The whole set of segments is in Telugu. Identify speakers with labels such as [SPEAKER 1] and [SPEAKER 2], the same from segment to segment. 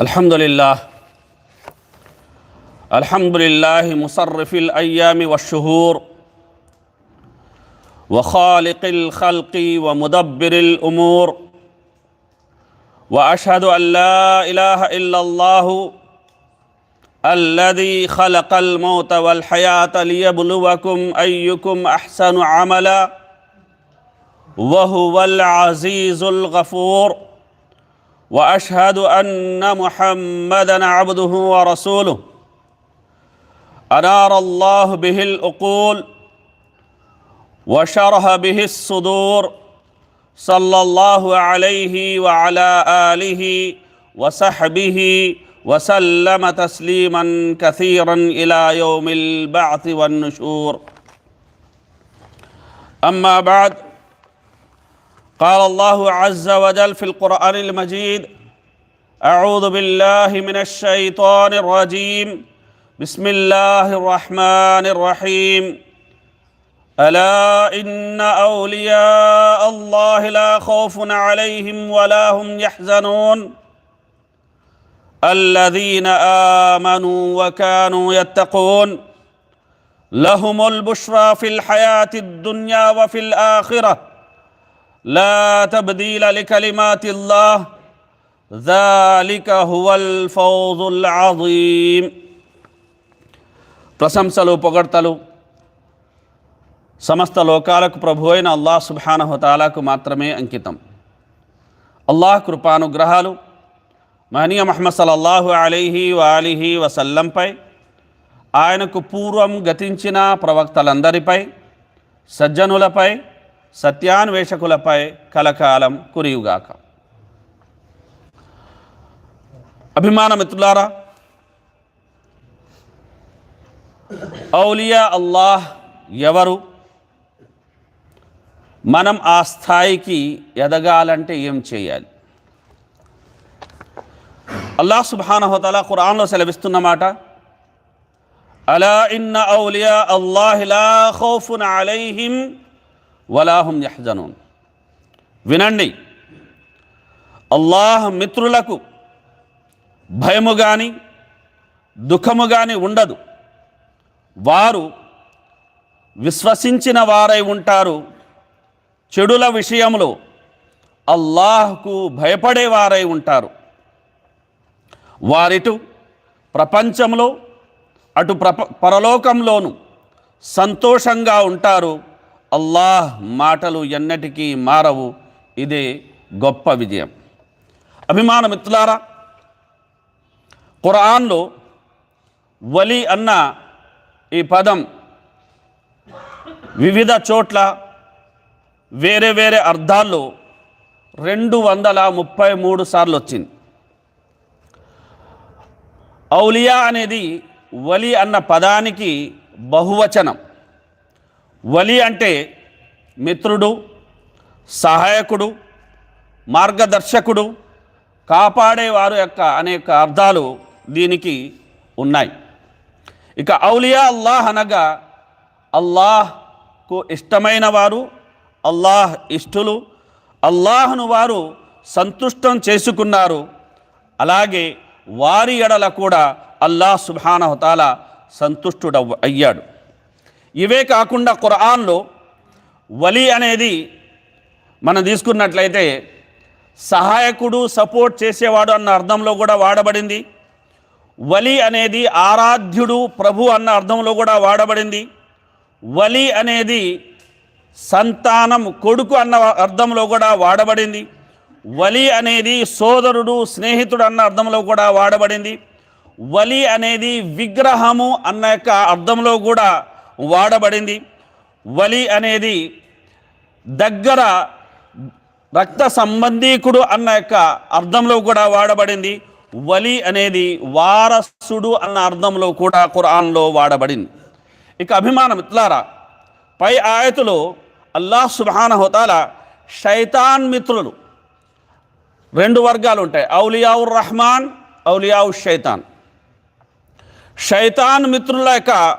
[SPEAKER 1] الحمد لله الحمد لله مصرف الأيام والشهور وخالق الخلق ومدبر الأمور واشهد ان لا اله الا الله الذي خلق الموت والحياة ليبلوكم ايكم احسن عملا وهو العزيز الغفور وأشهد أن محمدا عبده ورسوله. أنار الله به العقول وشرح به الصدور صلى الله عليه وعلى آله وصحبه وسلم تسليما كثيرا إلى يوم البعث والنشور. أما بعد قال الله عز وجل في القرآن المجيد أعوذ بالله من الشيطان الرجيم. بسم الله الرحمن الرحيم. ألا إن أولياء الله لا خوف عليهم ولا هم يحزنون. الذين آمنوا وكانوا يتقون. لهم البشرى في الحياة الدنيا وفي الآخرة. لا تبديل لكلمات الله ذلك هو الفوز العظيم ప్రశంసలు పొగడ్తలు సమస్త లోకాలకు ప్రభు అయిన అల్లాహ్ సుబానహతాలాకు మాత్రమే అంకితం అల్లాహ్ కృపానుగ్రహాలు మహనీయ మహమ్మద్ సల్లల్లాహు అలీహి వాలిహి వసల్లంపై ఆయనకు పూర్వం గతించిన ప్రవక్తలందరిపై సజ్జనులపై సత్యాన్వేషకులపై కలకాలం కురియుగాక. అభిమాన మిత్రులారా ఔలియా అల్లాహ్ ఎవరు? మనం ఆ స్థాయికి ఎదగాలంటే ఏం చేయాలి? అల్లాహ్ సుబానహతల ఖురాన్లో సెలవిస్తున్నమాట అలా ఇన్న ఔలియా అల్లాహిలా ఖౌఫున్ అలైహిం వలాహుం యహజనూన్. వినండి అల్లాహ్ మిత్రులకు భయము కానీ దుఃఖము కానీ ఉండదు. వారు విశ్వసించిన వారై ఉంటారు. చెడుల విషయంలో అల్లాహ్కు భయపడేవారై ఉంటారు. వారిటు ప్రపంచంలో అటు ప్రప పరలోకంలోనూ సంతోషంగా ఉంటారు. అల్లాహ్ మాటలు ఎన్నటికీ మారవు. ఇదే గొప్ప విజయం. అభిమాన మిత్రులారా ఖురాన్లో వలి అన్న ఈ పదం వివిధ చోట్ల వేరే వేరే అర్థాల్లో రెండు వందల ముప్పై మూడు సార్లు వచ్చింది. ఔలియా అనేది వలి అన్న పదానికి బహువచనం. వలి అంటే మిత్రుడు సహాయకుడు మార్గదర్శకుడు కాపాడేవారు యొక్క అనేక అర్థాలు దీనికి ఉన్నాయి. ఇక ఔలియా అల్లాహ్ అనగా అల్లాహ్కు ఇష్టమైన వారు అల్లాహ్ ఇష్టులు అల్లాహ్ను వారు సంతుష్టం చేసుకున్నారు. అలాగే వారి ఎడల కూడా అల్లాహ్ సుభానహతాల సంతుష్టుడ అయ్యాడు. ఇవే కాకుండా ఖురాన్లో వలి అనేది మనం తీసుకున్నట్లయితే సహాయకుడు సపోర్ట్ చేసేవాడు అన్న అర్థంలో కూడా వాడబడింది. వలి అనేది ఆరాధ్యుడు ప్రభు అన్న అర్థంలో కూడా వాడబడింది. వలి అనేది సంతానం కొడుకు అన్న అర్థంలో కూడా వాడబడింది. వలి అనేది సోదరుడు స్నేహితుడు అన్న అర్థంలో కూడా వాడబడింది. వలి అనేది విగ్రహము అన్న యొక్క అర్థంలో కూడా వాడబడింది. వలి అనేది దగ్గర రక్త సంబంధీకుడు అన్న యొక్క అర్థంలో కూడా వాడబడింది. వలి అనేది వారసుడు అన్న అర్థంలో కూడా ఖురాన్లో వాడబడింది. ఇక అభిమానం ఇట్లారా పై ఆయతులో అల్లాహ్ సుబాన హోతాల శైతాన్ మిత్రులు రెండు వర్గాలు ఉంటాయి. ఔలియావుర్ రహమాన్ ఔలియావు శైతాన్. శైతాన్ మిత్రుల యొక్క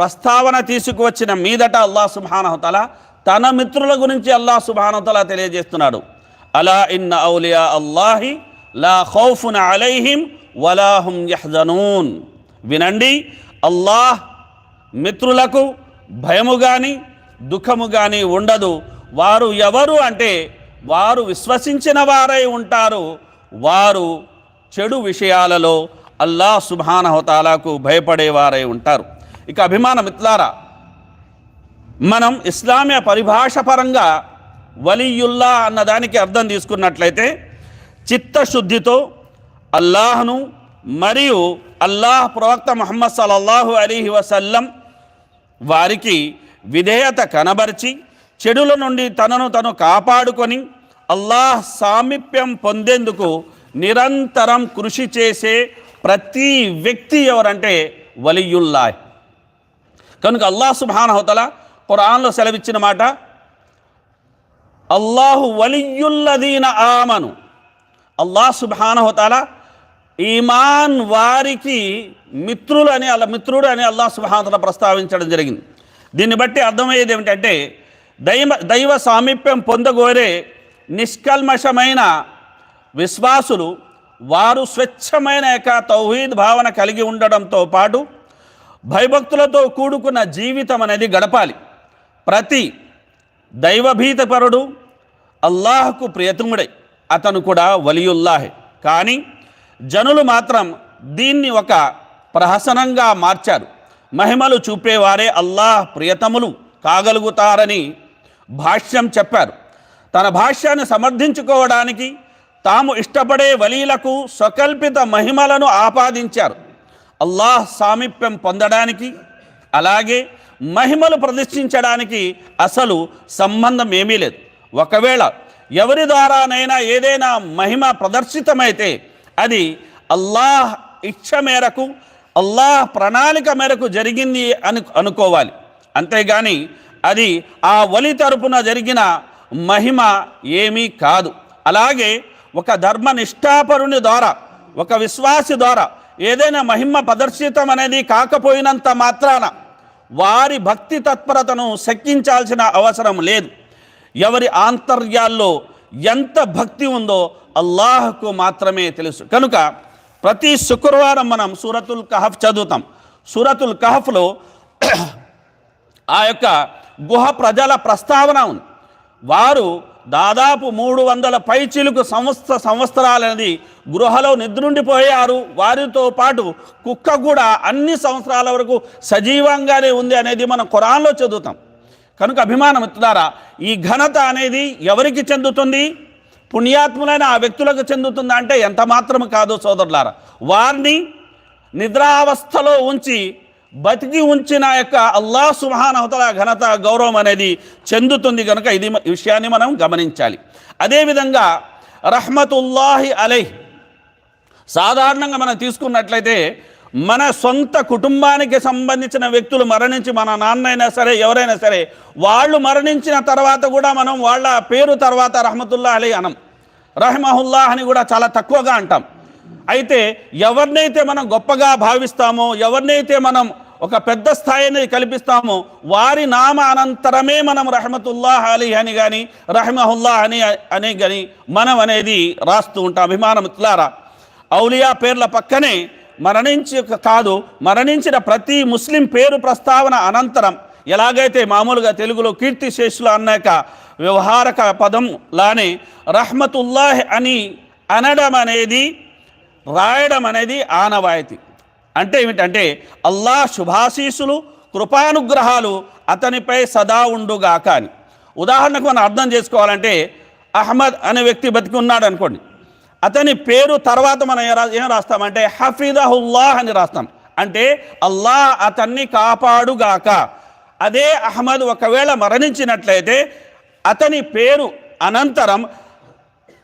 [SPEAKER 1] ప్రస్తావన తీసుకువచ్చిన మీదట అల్లాహ్ సుబానహతల తన మిత్రుల గురించి అల్లాహ్ సుబానతల తెలియజేస్తున్నాడు. అలా ఇన్న ఔలియా అల్లాహి లా ఖౌఫున్ అలైహిం వలాహుం యహ్జనూన్. వినండి అల్లాహ్ మిత్రులకు భయము కానీ దుఃఖము కానీ ఉండదు. వారు ఎవరు అంటే వారు విశ్వసించిన వారై ఉంటారు. వారు చెడు విషయాలలో అల్లాహ్ సుబానహతాలాకు భయపడేవారై ఉంటారు. ఇక అభిమాన మిత్లారా మనం ఇస్లామీయ పరిభాష పరంగా వలియుల్లా అన్నదానికి అర్థం తీసుకున్నట్లయితే చిత్తశుద్ధితో అల్లాహ్ను మరియు అల్లాహ్ ప్రవక్త మహమ్మద్ సలల్లాహు అలీహి వసల్లం వారికి విధేయత కనబరిచి చెడుల నుండి తనను తను కాపాడుకొని అల్లాహ్ సామీప్యం పొందేందుకు నిరంతరం కృషి చేసే ప్రతి వ్యక్తి ఎవరంటే వలియుల్లా కనుక అల్లాహ్ సుబానహతల ఖురాన్లో సెలవిచ్చిన మాట అల్లాహు వలియుల్లదీన ఆమను. అల్లాహ్ సుబానహతల ఈమాన్ వారికి మిత్రులు అని అలా మిత్రుడు అని అల్లాహ్ సుబానతల ప్రస్తావించడం జరిగింది. దీన్ని బట్టి అర్థమయ్యేది ఏమిటంటే దైవ దైవ సామీప్యం పొందగోరే నిష్కల్మషమైన విశ్వాసులు వారు స్వచ్ఛమైన యొక్క తౌహీద్ భావన కలిగి ఉండడంతో పాటు భయభక్తులతో కూడుకున్న జీవితం అనేది గడపాలి. ప్రతి దైవభీతపరుడు అల్లాహకు ప్రియతముడై అతను కూడా వలియుల్లాహే. కానీ జనులు మాత్రం దీన్ని ఒక ప్రహసనంగా మార్చారు. మహిమలు చూపేవారే అల్లాహ్ ప్రియతములు కాగలుగుతారని భాష్యం చెప్పారు. తన భాష్యాన్ని సమర్థించుకోవడానికి తాము ఇష్టపడే వలీలకు స్వకల్పిత మహిమలను ఆపాదించారు. అల్లాహ్ సామీప్యం పొందడానికి అలాగే మహిమలు ప్రదర్శించడానికి అసలు సంబంధం ఏమీ లేదు. ఒకవేళ ఎవరి ద్వారానైనా ఏదైనా మహిమ ప్రదర్శితమైతే అది అల్లాహ్ ఇచ్చ మేరకు అల్లాహ్ ప్రణాళిక మేరకు జరిగింది అని అనుకోవాలి. అంతేగాని అది ఆ వలి తరపున జరిగిన మహిమ ఏమీ కాదు. అలాగే ఒక ధర్మ నిష్ఠాపరుని ద్వారా ఒక విశ్వాసి ద్వారా ఏదైనా మహిమ ప్రదర్శితం అనేది కాకపోయినంత మాత్రాన వారి భక్తి తత్పరతను శక్కించాల్సిన అవసరం లేదు. ఎవరి ఆంతర్యాల్లో ఎంత భక్తి ఉందో అల్లాహకు మాత్రమే తెలుసు. కనుక ప్రతి శుక్రవారం మనం సూరతుల్ కహఫ్ చదువుతాం. సూరతుల్ కహఫ్లో ఆ యొక్క గుహ ప్రజల ప్రస్తావన ఉంది. వారు దాదాపు మూడు వందల పైచిలుకు సంవత్సర సంవత్సరాలనేది గృహలో నిద్రుండిపోయారు. వారితో పాటు కుక్క కూడా అన్ని సంవత్సరాల వరకు సజీవంగానే ఉంది అనేది మనం ఖురాన్లో చదువుతాం. కనుక అభిమానం ఇస్తున్నారా ఈ ఘనత అనేది ఎవరికి చెందుతుంది? పుణ్యాత్ములైన ఆ వ్యక్తులకు చెందుతుందా అంటే ఎంత మాత్రం కాదు సోదరులారా. వారిని నిద్రావస్థలో ఉంచి బతికి ఉంచిన యొక్క అల్లా సుహానవతల ఘనత గౌరవం అనేది చెందుతుంది కనుక ఇది విషయాన్ని మనం గమనించాలి. అదేవిధంగా రహ్మతుల్లాహి అలై సాధారణంగా మనం తీసుకున్నట్లయితే మన సొంత కుటుంబానికి సంబంధించిన వ్యక్తులు మరణించి మన నాన్న అయినా సరే ఎవరైనా సరే వాళ్ళు మరణించిన తర్వాత కూడా మనం వాళ్ళ పేరు తర్వాత రహమతుల్లా అలీ అనం. రహమహుల్లాహ్ అని కూడా చాలా తక్కువగా అంటాం. అయితే ఎవరినైతే మనం గొప్పగా భావిస్తామో ఎవరినైతే మనం ఒక పెద్ద స్థాయిని కల్పిస్తామో వారి నామ అనంతరమే మనం రహమతుల్లాహ్ అలీ అని కానీ రహమహుల్లా అని అని కానీ మనం అనేది రాస్తూ ఉంటాం. అభిమానం ఇట్లారా? ఔలియా పేర్ల పక్కనే మరణించి కాదు మరణించిన ప్రతి ముస్లిం పేరు ప్రస్తావన అనంతరం ఎలాగైతే మామూలుగా తెలుగులో కీర్తిశేషులు అన్నాక వ్యవహారక పదం లానే రహ్మతుల్లాహ్ అని అనడం అనేది రాయడం అనేది ఆనవాయితీ. అంటే ఏమిటంటే అల్లాహ్ శుభాశీసులు కృపానుగ్రహాలు అతనిపై సదా ఉండుగాక అని. ఉదాహరణకు మనం అర్థం చేసుకోవాలంటే అహ్మద్ అనే వ్యక్తి బతికి ఉన్నాడు అనుకోండి. అతని పేరు తర్వాత మనం ఏం రాస్తామంటే హఫీదహుల్లాహ్ అని రాస్తాం. అంటే అల్లాహ్ అతన్ని కాపాడుగాక. అదే అహ్మద్ ఒకవేళ మరణించినట్లయితే అతని పేరు అనంతరం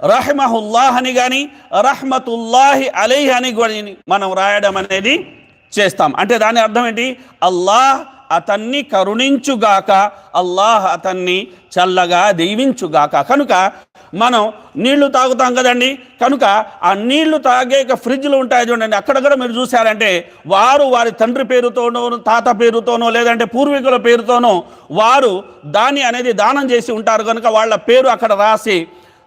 [SPEAKER 1] రహమహుల్లాహ్ అని కానీ రహ్మతుల్లాహి అలీహ్ అని కూడా మనం రాయడం అనేది చేస్తాం. అంటే దాని అర్థం ఏంటి? అల్లాహ్ అతన్ని కరుణించుగాక అల్లాహ్ అతన్ని చల్లగా దీవించుగాక. కనుక మనం నీళ్ళు తాగుతాం కదండి? కనుక ఆ నీళ్ళు తాగే ఫ్రిడ్జ్లు ఉంటాయి చూడండి. అక్కడక్కడ మీరు చూశారంటే వారు వారి తండ్రి పేరుతోనో తాత పేరుతోనో లేదంటే పూర్వీకుల పేరుతోనో వారు దాన్ని అనేది దానం చేసి ఉంటారు. కనుక వాళ్ళ పేరు అక్కడ రాసి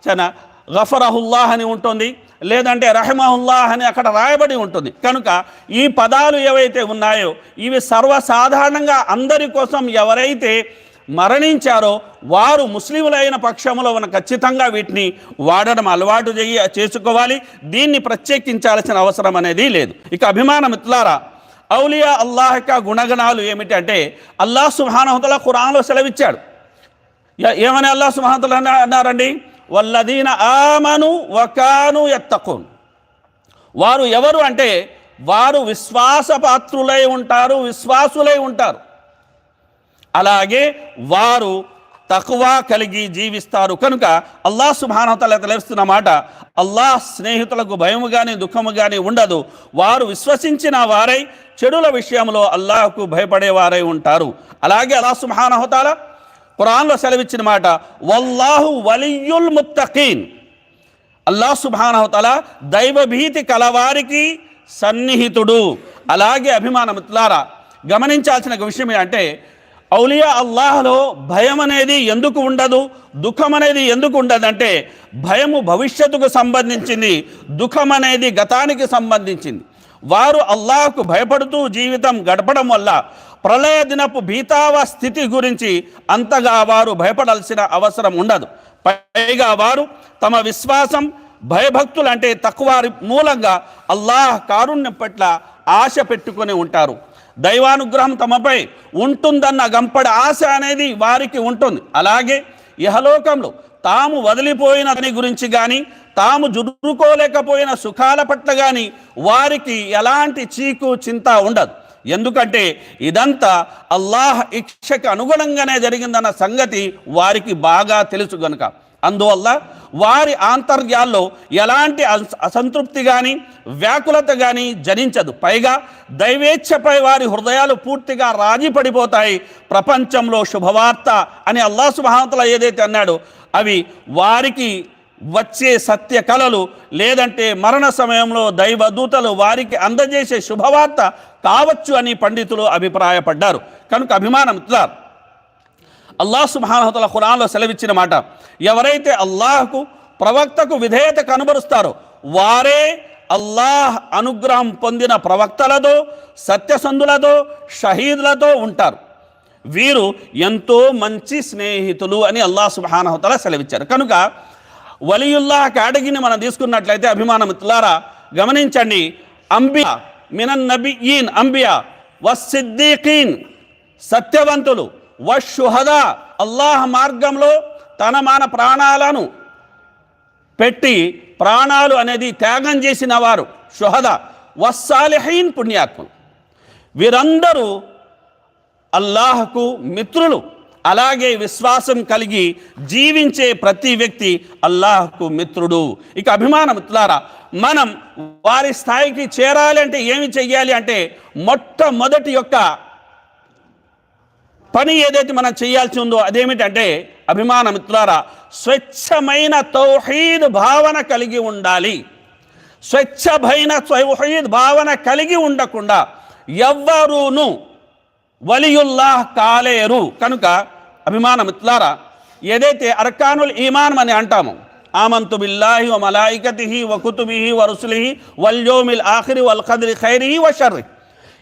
[SPEAKER 1] చాలా గఫరహుల్లాహ్ అని ఉంటుంది లేదంటే రహమహుల్లాహ్ అని అక్కడ రాయబడి ఉంటుంది. కనుక ఈ పదాలు ఏవైతే ఉన్నాయో ఇవి సర్వసాధారణంగా అందరి కోసం ఎవరైతే మరణించారో వారు ముస్లిములైన పక్షంలో ఉన్న ఖచ్చితంగా వీటిని వాడడం అలవాటు చేయ చేసుకోవాలి. దీన్ని ప్రత్యేకించాల్సిన అవసరం అనేది లేదు. ఇక అభిమాన మిత్రులారా ఔలియా అల్లాహ్ యొక్క గుణగణాలు ఏమిటంటే అల్లాహ్ సుహానహతల ఖురాన్లో సెలవిచ్చాడు. ఏమని అల్లాహ్ సుహానతల అన్నారండి? వల్లదీన ఆమను వకాను ఎత్తకున్ వారు ఎవరు అంటే వారు విశ్వాసపాత్రులై ఉంటారు విశ్వాసులై ఉంటారు. అలాగే వారు తక్కువ కలిగి జీవిస్తారు. కనుక అల్లాహ్ సుభానతల తెలుస్తున్న మాట అల్లాహ్ స్నేహితులకు భయము కానీ దుఃఖము కానీ ఉండదు. వారు విశ్వసించిన వారై చెడుల విషయంలో అల్లాహకు భయపడేవారై ఉంటారు. అలాగే అల్లాహ్ సుభానహతాల ఖురాన్లో సెలవిచ్చిన మాట వల్లాహు వలియుల్ ముత్తకీన్ అల్లాహ్ సుభానవతల దైవభీతి కలవారికి సన్నిహితుడు అలాగే అభిమాన మిత్రులారా గమనించాల్సిన విషయం ఏంటంటే ఔలియా అల్లాహ్లో భయం అనేది ఎందుకు ఉండదు దుఃఖం అనేది ఎందుకు ఉండదంటే భయము భవిష్యత్తుకు సంబంధించింది దుఃఖం అనేది గతానికి సంబంధించింది వారు అల్లాహ్కు భయపడుతూ జీవితం గడపడం వల్ల ప్రళయ దినపు భీతావ స్థితి గురించి అంతగా వారు భయపడాల్సిన అవసరం ఉండదు. పైగా వారు తమ విశ్వాసం భయభక్తులు అంటే తక్కువ మూలంగా అల్లాహ్ కారుణ్యం పట్ల ఆశ పెట్టుకొని ఉంటారు. దైవానుగ్రహం తమపై ఉంటుందన్న గంపడి ఆశ అనేది వారికి ఉంటుంది. అలాగే ఇహలోకంలో తాము వదిలిపోయిన దాని గురించి కానీ తాము జుర్రుకోలేకపోయిన సుఖాల పట్ల కానీ వారికి ఎలాంటి చీకు చింత ఉండదు. ఎందుకంటే ఇదంతా అల్లాహ్ ఇక్షకు అనుగుణంగానే జరిగిందన్న సంగతి వారికి బాగా తెలుసు గనుక. అందువల్ల వారి ఆంతర్యాల్లో ఎలాంటి అసంతృప్తి కానీ వ్యాకులత కానీ జనించదు. పైగా దైవేచ్ఛపై వారి హృదయాలు పూర్తిగా రాజీ పడిపోతాయి. ప్రపంచంలో శుభవార్త అని అల్లాహ్ సుభానతల ఏదైతే అన్నాడో అవి వారికి వచ్చే సత్య కళలు లేదంటే మరణ సమయంలో దైవదూతలు వారికి అందజేసే శుభవార్త కావచ్చు అని పండితులు అభిప్రాయపడ్డారు. కనుక అభిమానం మిత్రులారా, అల్లాహ్ సుబానతల ఖురాన్లో సెలవిచ్చిన మాట ఎవరైతే అల్లాహ్కు ప్రవక్తకు విధేయత కనబరుస్తారో వారే అల్లాహ్ అనుగ్రహం పొందిన ప్రవక్తలతో సత్యసంధులతో షహీదులతో ఉంటారు. వీరు ఎంతో మంచి స్నేహితులు అని అల్లాహ్ సుబానహతల సెలవిచ్చారు. కనుక వలియుల్లా కేటగిని మనం తీసుకున్నట్లయితే అభిమాన మిత్రులారా గమనించండి. అంబియా మినన్ నబియీన్ అంబియా వసిద్దీకీన్ సత్యవంతులు వషుహదా అల్లాహ్ మార్గంలో తన మాన ప్రాణాలను పెట్టి ప్రాణాలు అనేది త్యాగం చేసిన వారు షుహద వస్సాలిహీన్ పుణ్యాత్ములు. వీరందరూ అల్లాహకు మిత్రులు. అలాగే విశ్వాసం కలిగి జీవించే ప్రతి వ్యక్తి అల్లాహకు మిత్రుడు. ఇక అభిమాన మిత్రులారా మనం వారి స్థాయికి చేరాలి అంటే ఏమి చెయ్యాలి అంటే మొట్టమొదటి యొక్క పని ఏదైతే మనం చేయాల్సి ఉందో అదేమిటంటే అభిమాన మిత్రులారా స్వచ్ఛమైన తౌహీద్ భావన కలిగి ఉండాలి. స్వచ్ఛమైన తౌహీద్ భావన కలిగి ఉండకుండా ఎవ్వరూను వలియుల్లాహ్ కాలేరు. కనుక అభిమానమిత్లారా ఏదైతే అర్కానుల్ ఈమాన్ అని అంటాము ఆమంతు బిల్లాహి వ మలాయికతిహి వ కుతుబిహి వ రుసులిహి వల్యోమిల్ ఆఖిరి వల్ ఖద్రి ఖైరిహి వ షర్రి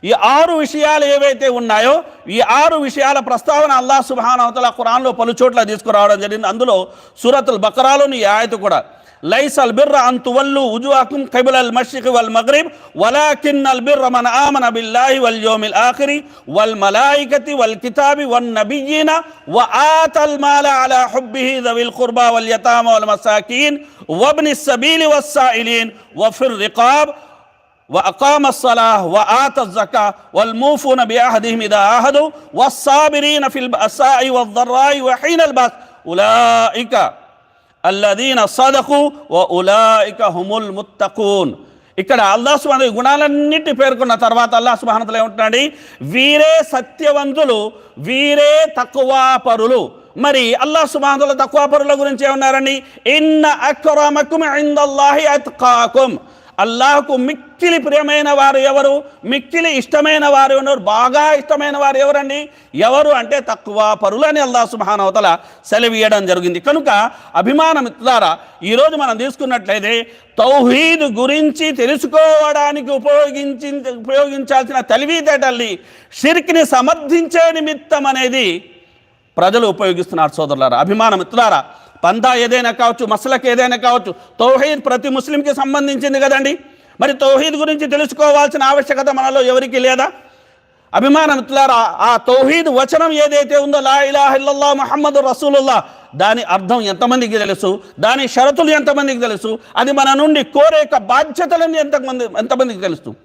[SPEAKER 1] ఈ ఆరు విషయాలు ఏవైతే ఉన్నాయో ఈ ఆరు విషయాల ప్రస్తావన అల్లాహ్ సుబ్హానహుతల ఖురాన్లో పలు చోట్ల తీసుకురావడం జరిగింది. అందులో సూరతుల్ బకరాలోని ఈ ఆయత కూడా ليس البر أن تولوا وجوهكم قبل المشرق والمغرب ولكن البر من آمن بالله واليوم الآخر والملائكة والكتاب والنبيين وآتى المال على حبه ذوي القربى واليتامى والمساكين وابن السبيل والسائلين وفي الرقاب وأقام الصلاة وآتى الزكاة والموفون بعهدهم إذا عاهدوا والصابرين في البأساء والضراء وحين البأس. أولئك అల్లదీన సదకు ఓ ఉలాయిక హుముల్ ముత్తకూన్ ఇక్కడ అల్లా సుబాన్ గుణాలన్నిటి పేర్కొన్న తర్వాత అల్లా సుబానతలు ఏమంటున్నాడు వీరే సత్యవంతులు వీరే తక్కువ పరులు. మరి అల్లాహ్ సుబానతుల తక్కువ పరుల గురించి ఏమన్నారండి? ఇన్న అక్రమకుం ఇందల్లాహి అత్కాకుం. అల్లాహకు మిక్కిలి ప్రియమైన వారు ఎవరు? మిక్కిలి ఇష్టమైన వారు ఎవరు? బాగా ఇష్టమైన వారు ఎవరండి? ఎవరు అంటే తక్కువ పరులని అల్లాహ్ సుబానవతల సెలవియడం జరిగింది. కనుక అభిమాన మిత్రులారా ఈరోజు మనం తీసుకున్నట్లయితే తౌహీద్ గురించి తెలుసుకోవడానికి ఉపయోగించి ఉపయోగించాల్సిన తెలివితేటల్ని షిర్క్ని సమర్థించే నిమిత్తం అనేది ప్రజలు ఉపయోగిస్తున్నారు సోదరులారా అభిమాన మిత్రులారా. పందా ఏదైనా కావచ్చు మసలకు ఏదైనా కావచ్చు తౌహీద్ ప్రతి ముస్లింకి సంబంధించింది కదండి. మరి తౌహీద్ గురించి తెలుసుకోవాల్సిన ఆవశ్యకత మనలో ఎవరికి లేదా? అభిమాన మిత్రులారా ఆ తౌహీద్ వచనం ఏదైతే ఉందో లా ఇలాహిల్లా మహమ్మద్ రసూలుల్లా దాని అర్థం ఎంతమందికి తెలుసు? దాని షరతులు ఎంతమందికి తెలుసు? అది మన నుండి కోరే యొక్క బాధ్యతలన్నీ ఎంతమంది ఎంతమందికి తెలుసు?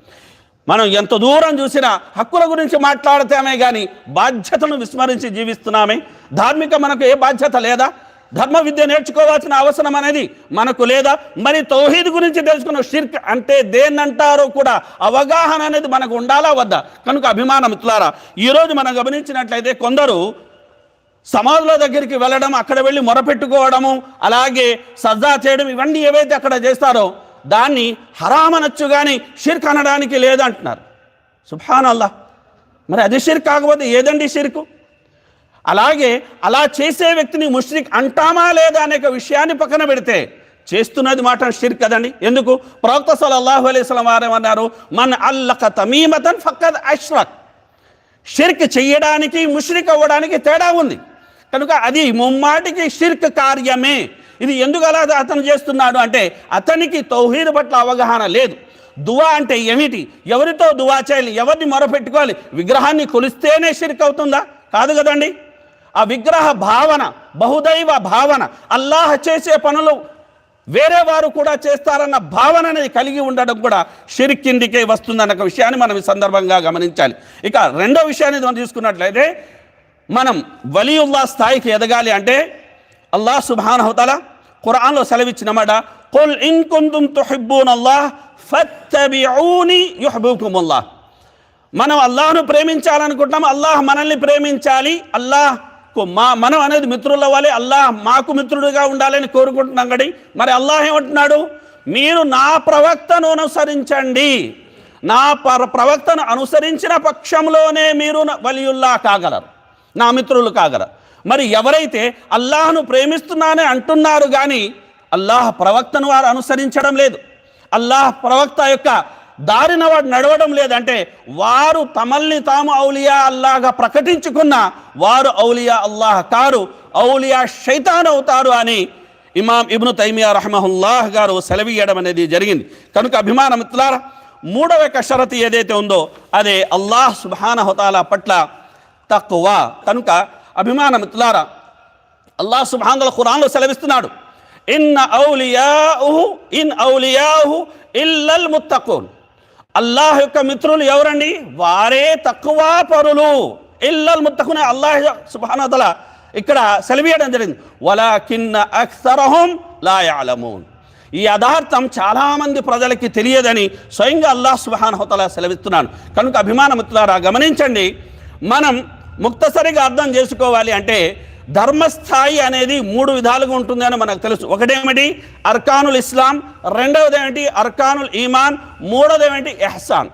[SPEAKER 1] మనం ఎంత దూరం చూసినా హక్కుల గురించి మాట్లాడితేమే కానీ బాధ్యతను విస్మరించి జీవిస్తున్నామే. ధార్మిక మనకు ఏ బాధ్యత లేదా? ధర్మ విద్య నేర్చుకోవాల్సిన అవసరం అనేది మనకు లేదా? మరి తౌహీద్ గురించి తెలుసుకున్న షిర్క్ అంటే దేన్నంటారో కూడా అవగాహన అనేది మనకు ఉండాలా వద్దా? కనుక అభిమానం ఇట్లారా ఈరోజు మనం గమనించినట్లయితే కొందరు సమాధుల దగ్గరికి వెళ్ళడం అక్కడ వెళ్ళి మొరపెట్టుకోవడము అలాగే సజ్జా చేయడం ఇవన్నీ ఏవైతే అక్కడ చేస్తారో దాన్ని హరామనొచ్చు కానీ షిర్క్ అనడానికి లేదంటున్నారు సుభాన్ అల్లా మరి అది షిర్క్ కాకపోతే ఏదండి షిర్కు? అలాగే అలా చేసే వ్యక్తిని ముష్రిక్ అంటామా లేదా అనే ఒక విషయాన్ని పక్కన పెడితే చేస్తున్నది మాట షిర్క్ కదండి. ఎందుకు? ప్రవక్త సల్లల్లాహు అలైహి వసల్లం వారు అన్నారు మన అల్లక తమీమతన్ ఫక్కద్ అష్రక్. షిర్క్ చేయడానికి ముష్రిక్ అవ్వడానికి తేడా ఉంది. కనుక అది ముమ్మాటికి షిర్క్ కార్యమే. ఇది ఎందుకు అలా అతను చేస్తున్నాడు అంటే అతనికి తౌహీద్ పట్ల అవగాహన లేదు. దువా అంటే ఏమిటి? ఎవరితో దువా చేయాలి? ఎవరిని మొరపెట్టుకోవాలి? విగ్రహాన్ని కొలిస్తేనే షిర్క్ అవుతుందా? కాదు కదండి. ఆ విగ్రహ భావన బహుదైవ భావన అల్లాహ్ చేసే పనులు వేరే వారు కూడా చేస్తారన్న భావన అనేది కలిగి ఉండడం కూడా షిరిక్ కిందికే వస్తుందన్న విషయాన్ని మనం ఈ సందర్భంగా గమనించాలి. ఇక రెండో విషయాన్ని మనం తీసుకున్నట్లయితే మనం వలీయుల్లా స్థాయికి ఎదగాలి అంటే అల్లాహ్ సుబానహతల ఖురాన్లో సెలవిచ్చినమాట కుల్ ఇన్ కుంతుం తుహిబ్బూన్ అల్లాహ్ ఫత్తబిఊని యుహ్బుకుముల్లాహ్. మనం అల్లాహ్ను ప్రేమించాలనుకుంటున్నాం అల్లాహ్ మనల్ని ప్రేమించాలి అల్లాహ్ మా మనం అనేది మిత్రుల అవ్వాలి. అల్లాహ్ మాకు మిత్రుడిగా ఉండాలని కోరుకుంటున్నాం గడి మరి అల్లాహ్ ఏమంటున్నాడు? మీరు నా ప్రవక్తను అనుసరించండి. నా పర ప్రవక్తను అనుసరించిన పక్షంలోనే మీరు వలియుల్లా కాగలరు. నా మిత్రులు కాగలరు. మరి ఎవరైతే అల్లాహ్ను ప్రేమిస్తున్నానే అంటున్నారు కానీ అల్లాహ్ ప్రవక్తను వారు అనుసరించడం లేదు. అల్లాహ్ ప్రవక్త యొక్క దారిన వాడు నడవడం లేదంటే వారు తమల్ని తాము ఔలియా అల్లాగా ప్రకటించుకున్న వారు ఔలియా అల్లాహ్ కారు ఔలియా శైతాన్ అవుతారు అని ఇమాం ఇబ్ను తైమియా రహమహుల్లాహ్ గారు సెలవీయడం అనేది జరిగింది. కనుక అభిమాన మిత్రులారా మూడవ యొక్క షరతు ఏదైతే ఉందో అదే అల్లాహ్ సుబాన హుతాల పట్ల తక్కువ కనుక అభిమాన మిత్రులారా అల్లాహ్ సుబ్హానహు ఖురాన్లో సెలవిస్తున్నాడు ఇన్ ఔలియాహు ఇన్ ఔలియాహు ఇల్లల్ ముత్తఖూన్ అల్లాహ్ యొక్క మిత్రులు ఎవరండి? వారే తక్కువ పరులు. ఇల్లల్ ముత్తకున అల్లాహ్ సుబ్హానహు ఇక్కడ సెలవియడం జరిగింది. వలా కిన్న అక్సరహం లాయాలమూన్ ఈ యథార్థం చాలామంది ప్రజలకి తెలియదని స్వయంగా అల్లాహ్ సుబానహతల సెలవిస్తున్నాను. కనుక అభిమాన మిత్రులారా గమనించండి. మనం ముక్తసరిగా అర్థం చేసుకోవాలి అంటే ధర్మస్థాయి అనేది మూడు విధాలుగా ఉంటుందని మనకు తెలుసు. ఒకటేమిటి? అర్కానుల్ ఇస్లాం. రెండవది ఏమిటి అర్కానుల్ ఈమాన్. మూడవది ఏమిటి ఎహ్సాన్.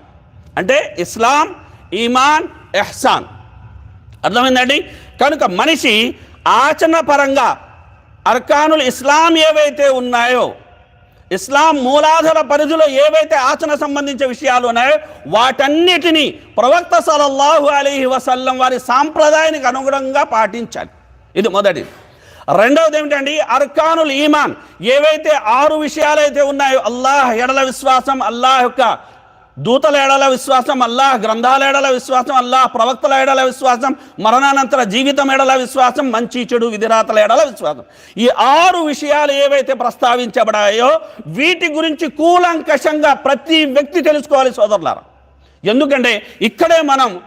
[SPEAKER 1] అంటే ఇస్లాం ఈమాన్ ఎహ్సాన్. అర్థమైందండి? కనుక మనిషి ఆచరణపరంగా అర్కానుల్ ఇస్లాం ఏవైతే ఉన్నాయో ఇస్లాం మూలాధార పరిధిలో ఏవైతే ఆచరణ సంబంధించిన విషయాలు ఉన్నాయో వాటన్నిటినీ ప్రవక్త సలల్లాహు అలీ వసల్లం వారి సాంప్రదాయానికి అనుగుణంగా పాటించాలి. ఇది మొదటిది రెండవది ఏమిటండి? అర్కానుల్ ఈమాన్. ఏవైతే ఆరు విషయాలు అయితే ఉన్నాయో అల్లాహ్ ఎడల విశ్వాసం అల్లాహ్ యొక్క దూతల ఏడల విశ్వాసం అల్లాహ్ గ్రంథాల ఏడల విశ్వాసం అల్లాహ్ ప్రవక్తల ఏడల విశ్వాసం మరణానంతర జీవితం ఏడల విశ్వాసం మంచి చెడు విధిరాతల ఏడల విశ్వాసం. ఈ ఆరు విషయాలు ఏవైతే ప్రస్తావించబడాయో వీటి గురించి కూలంకషంగా ప్రతి వ్యక్తి తెలుసుకోవాలి సోదరులారా. ఎందుకంటే ఇక్కడే మనం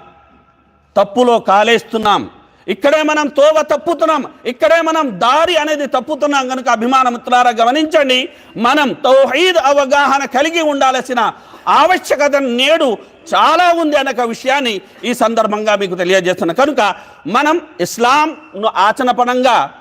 [SPEAKER 1] తప్పులో కాలేస్తున్నాం. ఇక్కడే మనం తోవ తప్పుతున్నాం. ఇక్కడే మనం దారి అనేది తప్పుతున్నాం. కనుక అభిమాన మిత్రులారా గమనించండి. మనం తౌహీద్ అవగాహన కలిగి ఉండాల్సిన ఆవశ్యకత నేడు చాలా ఉంది అనే ఒక విషయాన్ని ఈ సందర్భంగా మీకు తెలియజేస్తున్నా. కనుక మనం ఇస్లాంను ఆచనపణంగా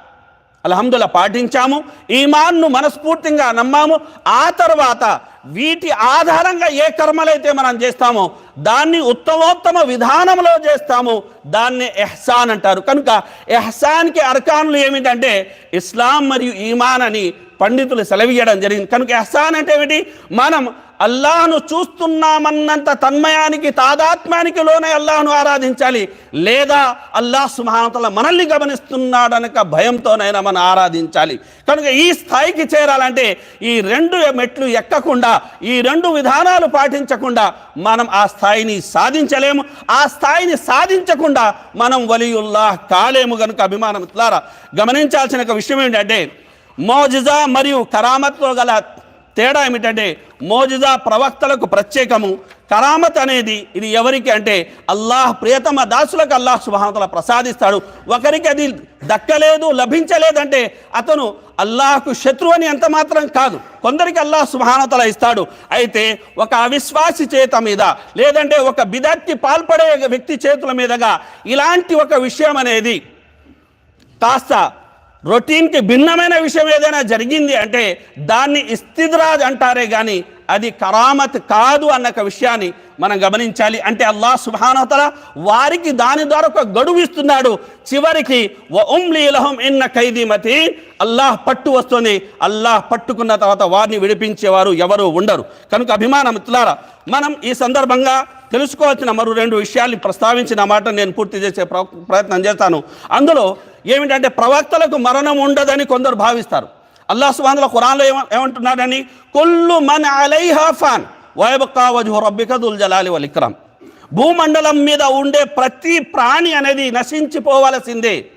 [SPEAKER 1] అల్హమ్దుల్లా పాటించాము. ఈమాన్ను మనస్ఫూర్తిగా నమ్మాము. ఆ తర్వాత వీటి ఆధారంగా ఏ కర్మలైతే మనం చేస్తామో దాన్ని ఉత్తమోత్తమ విధానంలో చేస్తాము. దాన్ని ఎహ్సాన్ అంటారు. కనుక ఎహ్సాన్కి అర్కానులు ఏమిటంటే ఇస్లాం మరియు ఈమాన్ అని పండితులు సెలవియడం జరిగింది. కనుక ఎహసాన్ అంటే ఏమిటి? మనం అల్లాను చూస్తున్నామన్నంత తన్మయానికి తాదాత్మ్యానికి లోనే అల్లాను ఆరాధించాలి. లేదా అల్లాహ్ సుమానతల మనల్ని గమనిస్తున్నాడనక భయంతోనైనా మనం ఆరాధించాలి. కనుక ఈ స్థాయికి చేరాలంటే ఈ రెండు మెట్లు ఎక్కకుండా ఈ రెండు విధానాలు పాటించకుండా మనం ఆ స్థాయిని సాధించలేము. ఆ స్థాయిని సాధించకుండా మనం వలియుల్లాహ్ కాలేము కనుక అభిమానం ఇట్లారా గమనించాల్సిన ఒక విషయం ఏంటంటే మోజిజా మరియు కరామత్తో గల తేడా ఏమిటంటే మోజిజా ప్రవక్తలకు ప్రత్యేకము. కరామత్ అనేది ఇది ఎవరికి అంటే అల్లాహ్ ప్రియతమ దాసులకు అల్లాహ్ సుభానతల ప్రసాదిస్తాడు. ఒకరికి అది దక్కలేదు లభించలేదంటే అతను అల్లాహకు శత్రువు అని ఎంత మాత్రం కాదు. కొందరికి అల్లాహ్ సుభానతల ఇస్తాడు. అయితే ఒక అవిశ్వాసి చేత మీద లేదంటే ఒక బిదక్కి పాల్పడే వ్యక్తి చేతుల మీదగా ఇలాంటి ఒక విషయం అనేది కాస్త రొటీన్కి భిన్నమైన విషయం ఏదైనా జరిగింది అంటే దాన్ని ఇస్తిద్రాజ్ అంటారే కానీ అది కరామత్ కాదు అన్న ఒక విషయాన్ని మనం గమనించాలి. అంటే అల్లాహ్ సుబానతల వారికి దాని ద్వారా ఒక గడువు ఇస్తున్నాడు. చివరికి ఉమ్లీలహం ఉమ్లీ ఇన్న ఖైదీమతి అల్లాహ్ పట్టు వస్తుంది. అల్లాహ్ పట్టుకున్న తర్వాత వారిని విడిపించేవారు ఎవరు ఉండరు. కనుక అభిమానం మిత్రులారా మనం ఈ సందర్భంగా తెలుసుకోవాల్సిన మరో రెండు విషయాల్ని ప్రస్తావించిన మాట నేను పూర్తి చేసే ప్ర- ప్రయత్నం చేస్తాను. అందులో ఏమిటంటే ప్రవక్తలకు మరణం ఉండదని కొందరు భావిస్తారు. అల్లా సుబాన్ల ఖురాన్లో ఏమ ఏమంటున్నాడని కొల్లు మన్ అలై హాఫాన్ వయబకా వజు రబ్బిక జలాలి వల్ ఇక్రామ్. భూమండలం మీద ఉండే ప్రతి ప్రాణి అనేది నశించిపోవలసిందే.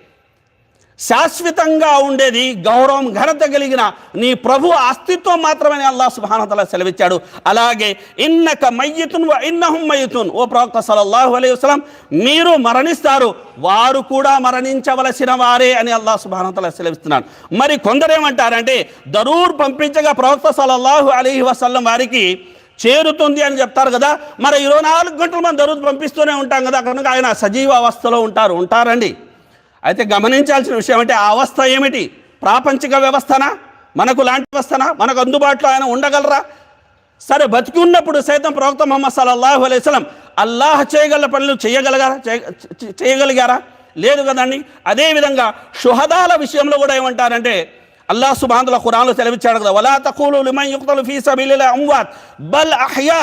[SPEAKER 1] శాశ్వతంగా ఉండేది గౌరవం ఘనత కలిగిన నీ ప్రభు అస్తిత్వం మాత్రమే అల్లాహ్ సుభానతల సెలవిచ్చాడు. అలాగే ఇన్నక మయ్యతున్ ఇన్నహం మయ్యతున్. ఓ ప్రవక్త సల్లల్లాహు అలై వసలం మీరు మరణిస్తారు వారు కూడా మరణించవలసిన వారే అని అల్లాహ్ సుభానతల సెలవిస్తున్నాడు. మరి కొందరేమంటారంటే దరూర్ పంపించగా ప్రవక్త సల్లల్లాహు అలీ వసల్లం వారికి చేరుతుంది అని చెప్తారు కదా. మరి ఇరవై నాలుగు గంటలు మనం దరూర్ పంపిస్తూనే ఉంటాం కదా. కనుక ఆయన సజీవ అవస్థలో ఉంటారు. ఉంటారండి. అయితే గమనించాల్సిన విషయం అంటే ఆ అవస్థ ఏమిటి? ప్రాపంచిక వ్యవస్థనా? మనకు లాంటి వ్యవస్థనా? మనకు అందుబాటులో ఆయన ఉండగలరా? సరే బతికి ఉన్నప్పుడు సైతం ప్రవక్త మొహమ్మద్ సల్లల్లాహు అలైహి అల్లాహ్ చేయగల పనులు చేయగలగారా? చేయగలిగారా? లేదు కదండి. అదేవిధంగా షుహదాల విషయంలో కూడా ఏమంటారంటే అల్లాహ్ సుబాందుల ఖురాన్లో సెలవిచ్చాడు కదా వలా తక్కువలు లిమన్ యుక్తలు ఫీ సబీలిల్లాహి అమ్వాత్ బల్ అహ్యా.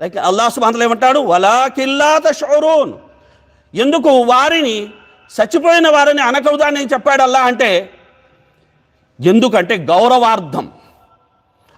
[SPEAKER 1] లైక్ అల్లాహ్ ఏమంటాడు? వలా కిల్లా షోరూన్ ఎందుకు? వారిని చచ్చిపోయిన వారిని అనకూడదని చెప్పాడు అల్లా అంటే ఎందుకంటే గౌరవార్థం.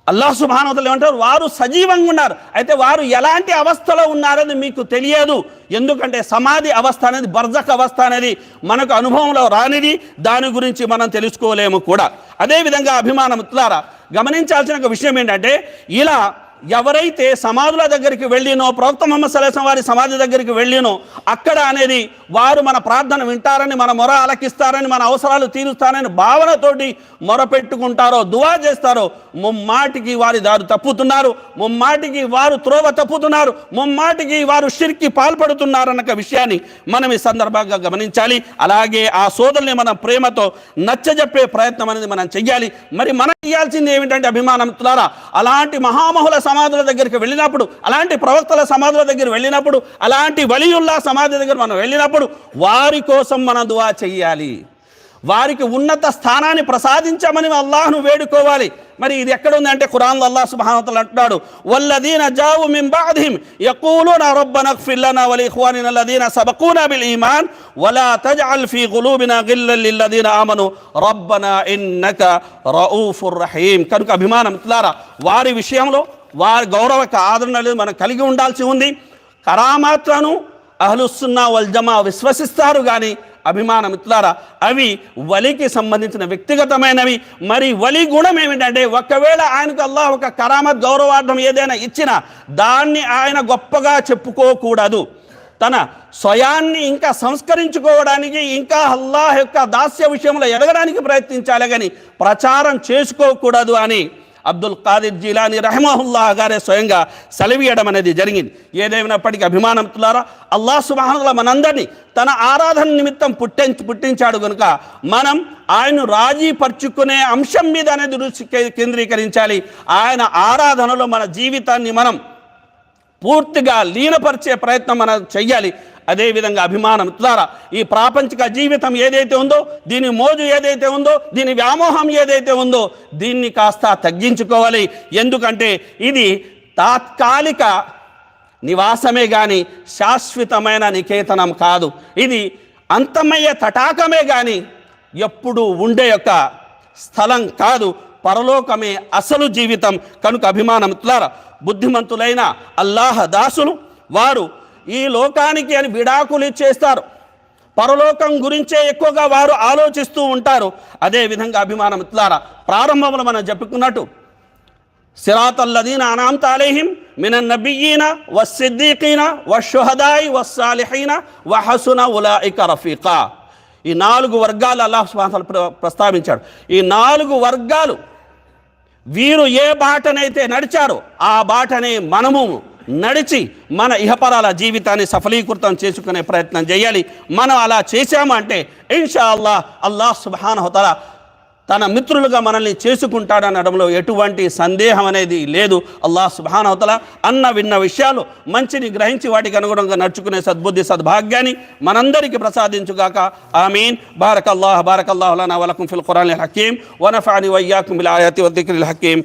[SPEAKER 1] అల్లాహ్ సుభానవతలు ఏమంటారు వారు సజీవంగా ఉన్నారు. అయితే వారు ఎలాంటి అవస్థలో ఉన్నారని మీకు తెలియదు. ఎందుకంటే సమాధి అవస్థ అనేది బర్జక్ అవస్థ అనేది మనకు అనుభవంలో రానిది దాని గురించి మనం తెలుసుకోలేము కూడా. అదేవిధంగా అభిమానములారా గమనించాల్సిన ఒక విషయం ఏంటంటే ఇలా ఎవరైతే సమాధుల దగ్గరికి వెళ్ళినో ప్రవక్త మొహమ్మద్ సలేసం వారి సమాధి దగ్గరికి వెళ్ళినో అక్కడ అనేది వారు మన ప్రార్థన వింటారని మన మొర ఆలకిస్తారని మన అవసరాలు తీరుస్తారని భావనతోటి మొర పెట్టుకుంటారో దువా చేస్తారో ముమ్మాటికి వారి దారు తప్పుతున్నారు ముమ్మాటికి వారు త్రోవ తప్పుతున్నారు ముమ్మాటికి వారు షిర్కి పాల్పడుతున్నారన్న విషయాన్ని మనం ఈ సందర్భంగా గమనించాలి. అలాగే ఆ సోదరుని మనం ప్రేమతో నచ్చజెప్పే ప్రయత్నం అనేది మనం చెయ్యాలి. మరి మనం చేయాల్సింది ఏమిటంటే అభిమానం ద్వారా అలాంటి మహామహుల సమాధుల దగ్గరికి వెళ్ళినప్పుడు అలాంటి ప్రవక్తల సమాధుల దగ్గర వెళ్ళినప్పుడు అలాంటి వలియుల్లా సమాధి దగ్గర మనం వెళ్ళినప్పుడు వారి కోసం మనం దువా చెయ్యాలి. వారికి ఉన్నత స్థానాన్ని ప్రసాదించమని అల్లాహ్ను వేడుకోవాలి. మరి ఇది ఎక్కడ ఉంది అంటే ఖురాన్ అల్లాహ్ సుబ్హానహు అంటున్నాడు వల్లదీన జావు మిం బాధిం యకూలున రబ్బనా ఇగ్ఫిర్ వలి ఇఖ్వానిన లదీన సబకూన బిల్ ఈమాన్ వలా తజ్అల్ ఫీ గులూబిన గిల్లల్ లిల్లదీన ఆమను రబ్బన ఇన్నక రఊఫుర్ రహీం కనుక అభిమానం మిత్రులారా వారి విషయంలో వారి గౌరవ ఆదరణ లేదు మనం కలిగి ఉండాల్సి ఉంది. కరామాత్రను అహలుస్తున్నా వల్జమా విశ్వసిస్తారు కానీ అభిమాన మిత్రులారా అవి వలికి సంబంధించిన వ్యక్తిగతమైనవి. మరి వలి గుణం ఏమిటంటే ఒకవేళ ఆయనకు అల్లా ఒక కరామత్ గౌరవార్థం ఏదైనా ఇచ్చినా దాన్ని ఆయన గొప్పగా చెప్పుకోకూడదు. తన స్వయాన్ని ఇంకా సంస్కరించుకోవడానికి ఇంకా అల్లాహ్ యొక్క దాస్య విషయంలో ఎదగడానికి ప్రయత్నించాలి కానీ ప్రచారం చేసుకోకూడదు అని. అబ్దుల్ ఖాదిర్ జీలాని రహమహుల్లా గారే స్వయంగా సెలవీయడం అనేది జరిగింది. ఏదేమైనప్పటికీ అభిమానంతులారా అల్లా సుబాహనుల మనందరినీ తన ఆరాధన నిమిత్తం పుట్టించి పుట్టించాడు కనుక మనం ఆయన రాజీ పరుచుకునే అంశం మీద అనేది దృష్టి కేంద్రీకరించాలి. ఆయన ఆరాధనలో మన జీవితాన్ని మనం పూర్తిగా లీనపరిచే ప్రయత్నం మనం చెయ్యాలి. అదేవిధంగా అభిమానం ద్వారా ఈ ప్రాపంచిక జీవితం ఏదైతే ఉందో దీని మోజు ఏదైతే ఉందో దీని వ్యామోహం ఏదైతే ఉందో దీన్ని కాస్త తగ్గించుకోవాలి. ఎందుకంటే ఇది తాత్కాలిక నివాసమే కానీ శాశ్వతమైన నికేతనం కాదు. ఇది అంతమయ్యే తటాకమే కానీ ఎప్పుడు ఉండే యొక్క స్థలం కాదు. పరలోకమే అసలు జీవితం. కనుక అభిమానం అభిమానములారా బుద్ధిమంతులైన అల్లాహ దాసులు వారు ఈ లోకానికి అని విడాకులు ఇచ్చేస్తారు. పరలోకం గురించే ఎక్కువగా వారు ఆలోచిస్తూ ఉంటారు. అదేవిధంగా అభిమానములారా ప్రారంభంలో మనం చెప్పుకున్నట్టు సిరాతల్లదీన అనాంత అలైహిం మిన నబియీన వ వషుహదాయి వ వహసున ఉలాయిక రఫీకా. ఈ నాలుగు వర్గాలు అల్లాహ్ సుబ్హానహు ప్ర- ప్రస్తావించాడు. ఈ నాలుగు వర్గాలు వీరు ఏ బాటనైతే నడిచారో ఆ బాటనే మనము నడిచి మన ఇహపరాల జీవితాన్ని సఫలీకృతం చేసుకునే ప్రయత్నం చేయాలి. మనం అలా చేశామంటే ఇన్షా అల్లా అల్లాహ్ సుబాన్ హోతల తన మిత్రులుగా మనల్ని చేసుకుంటాడనడంలో ఎటువంటి సందేహం అనేది లేదు. అల్లాహ్ సుబానవతల అన్న విన్న విషయాలు మంచిని గ్రహించి వాటికి అనుగుణంగా నడుచుకునే సద్బుద్ధి సద్భాగ్యాన్ని మనందరికీ ప్రసాదించుగాక. ఆమీన్. బారకల్లాహ్ అల్లాహ్ బారక్ లనా వలకుం ఫిల్ ఖురాన్ హకీం. వనఫాని వయ్యాకుం బిల్ ఆయాతి వద్దిక్రిల్ హకీం.